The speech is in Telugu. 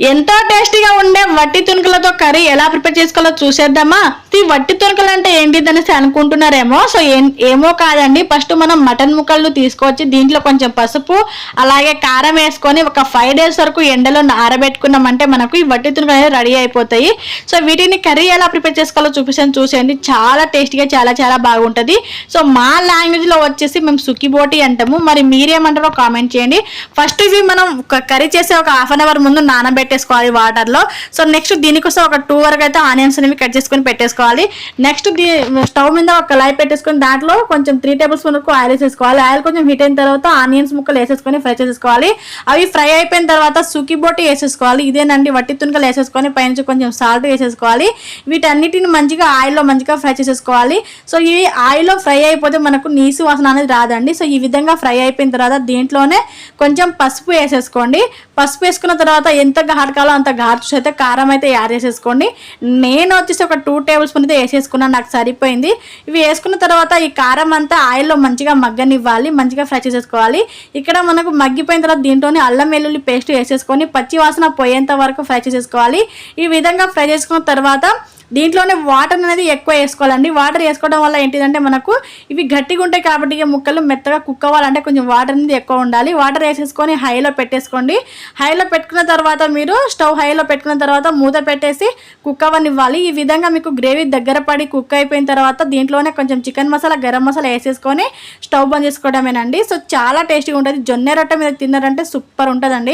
ఎంతో టేస్టీగా ఉండే వట్టి తుణుకులతో కర్రీ ఎలా ప్రిపేర్ చేసుకోవాలో చూసేద్దామా? ఈ వట్టి తునుకలు అంటే ఏంటిది అనేసి అనుకుంటున్నారేమో? సో ఏం- ఏమో కాదండి. ఫస్ట్ మనం మటన్ ముక్కలు తీసుకొచ్చి దీంట్లో కొంచెం పసుపు అలాగే కారం వేసుకొని ఒక ఫైవ్ డేస్ వరకు ఎండలో ఆరబెట్టుకున్నామంటే మనకు ఈ వట్టి తునుకలు అనేవి రెడీ అయిపోతాయి. సో వీటిని కర్రీ ఎలా ప్రిపేర్ చేసుకోవాలో చూపిస్తాను. చూసేయండి. చాలా టేస్టీగా చాలా చాలా బాగుంటుంది. సో మా లాంగ్వేజ్లో వచ్చేసి మేము సుకిబోటి అంటాము. మరి మీరేమంటారో కామెంట్ చేయండి. ఫస్ట్ ఇవి మనం కర్రీ చేసే ఒక హాఫ్ అన్ అవర్ ముందు నానబెట్టి వాటర్లో సో నెక్స్ట్ దీనికోసం ఒక టూ వరకు అయితే ఆనియన్స్ అనేవి కట్ చేసుకొని పెట్టేసుకోవాలి. నెక్స్ట్ దీ స్టవ్ మీద ఒక కళాయి పెట్టేసుకొని దాంట్లో కొంచెం త్రీ టేబుల్ స్పూన్ వరకు ఆయిల్ వేసేసుకోవాలి. ఆయిల్ కొంచెం హీట్ అయిన తర్వాత ఆనియన్స్ ముక్కలు వేసేసుకొని ఫ్రై చేసేసుకోవాలి. అవి ఫ్రై అయిపోయిన తర్వాత సుకిబోటి వేసేసుకోవాలి. ఇదేనండి వట్టి తునుకలు వేసేసుకొని పైన కొంచెం సాల్ట్ వేసేసుకోవాలి. వీటన్నిటిని మంచిగా ఆయిల్లో మంచిగా ఫ్రై చేసేసుకోవాలి. సో ఈ ఆయిల్లో ఫ్రై అయిపోతే మనకు నీసు వాసన అనేది రాదండి. సో ఈ విధంగా ఫ్రై అయిపోయిన తర్వాత దీంట్లోనే కొంచెం పసుపు వేసేసుకోండి. పసుపు వేసుకున్న తర్వాత ఎంత హడకాలో అంత ఘాటు అయితే కారం అయితే యాడ్ చేసేసుకోండి. నేను వచ్చేసి ఒక టూ టేబుల్ స్పూన్ అయితే వేసేసుకున్నాను నాకు సరిపోయింది. ఇవి వేసుకున్న తర్వాత ఈ కారం అంతా ఆయిల్లో మంచిగా మగ్గనివ్వాలి మంచిగా ఫ్రై చేసేసుకోవాలి. ఇక్కడ మనకు మగ్గిపోయిన తర్వాత దీంట్లోనే అల్లం వెల్లుల్లి పేస్ట్ వేసేసుకొని పచ్చి వాసన పోయేంత వరకు ఫ్రై చేసేసుకోవాలి. ఈ విధంగా ఫ్రై చేసుకున్న తర్వాత దీంట్లోనే వాటర్ అనేది ఎక్కువ వేసుకోవాలండి. వాటర్ వేసుకోవడం వల్ల ఏంటిదంటే మనకు ఇవి గట్టిగా ఉంటాయి కాబట్టి ఇక ముక్కలు మెత్తగా కుక్ అవ్వాలంటే కొంచెం వాటర్ అనేది ఎక్కువ ఉండాలి. వాటర్ వేసేసుకొని హైలో పెట్టేసుకోండి. హైలో పెట్టుకున్న తర్వాత మీరు స్టవ్ హైలో పెట్టుకున్న తర్వాత మూత పెట్టేసి కుక్ అవ్వనివ్వాలి. ఈ విధంగా మీకు గ్రేవీ దగ్గర పడి కుక్ అయిపోయిన తర్వాత దీంట్లోనే కొంచెం చికెన్ మసాలా గరం మసాలా వేసేసుకొని స్టవ్ బంద్ చేసుకోవడమేనండి. సో చాలా టేస్టీగా ఉంటుంది. జొన్న రొట్టె మీద తిన్నారంటే సూపర్ ఉంటుందండి.